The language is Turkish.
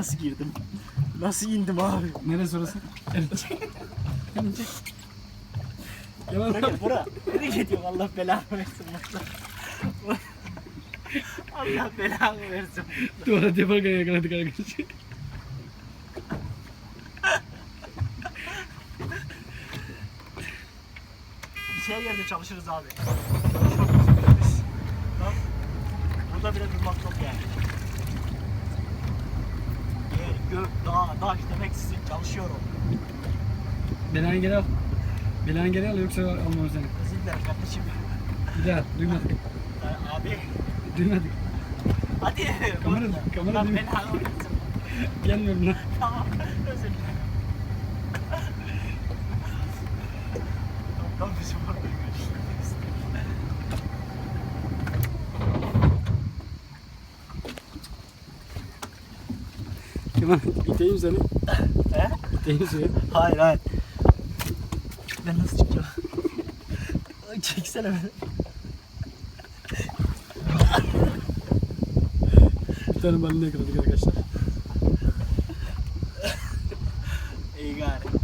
Nasıl girdim? Nasıl indim abi? Neresi orası? Evet. Gelecek. Yalan Bırak bura. Nereye gidiyorsun Allah belanı versin bak. Allah belanı versin. Duvara deparken yakaladık arkadaşlar. Bir şey yerde çalışırız abi. Çalışmak bizim gök, dağ, taş demek sizin çalışıyor o. Belanı geri al. Belanı geri al yoksa almam seni. Özür dilerim kardeşim. Bir daha duymadık. Ya Abi Duymadık. hadi. Kamera- kamera Allah değil. belanı versin. Gelmiyorum lan. Tamam özür dilerim. Tamam tamam Kemal iteyim seni. He? İteyim seni. Hayır hayır. Ben nasıl çıkacağım? Çeksene beni. Bir tane balina yakaladık arkadaşlar. İyi gari.